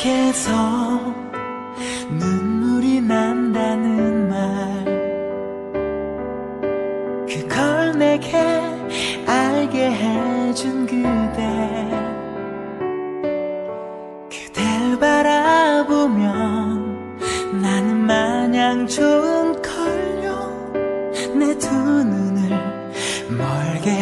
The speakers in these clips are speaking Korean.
부족해서 눈물이 난다는 말. 그걸 내게 알게 해준 그대. 그댈 바라보면 나는 마냥 좋은걸요. 내 두 눈을 멀게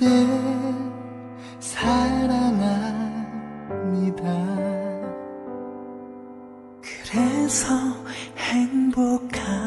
그댈 사랑합니다. 그래서 행복한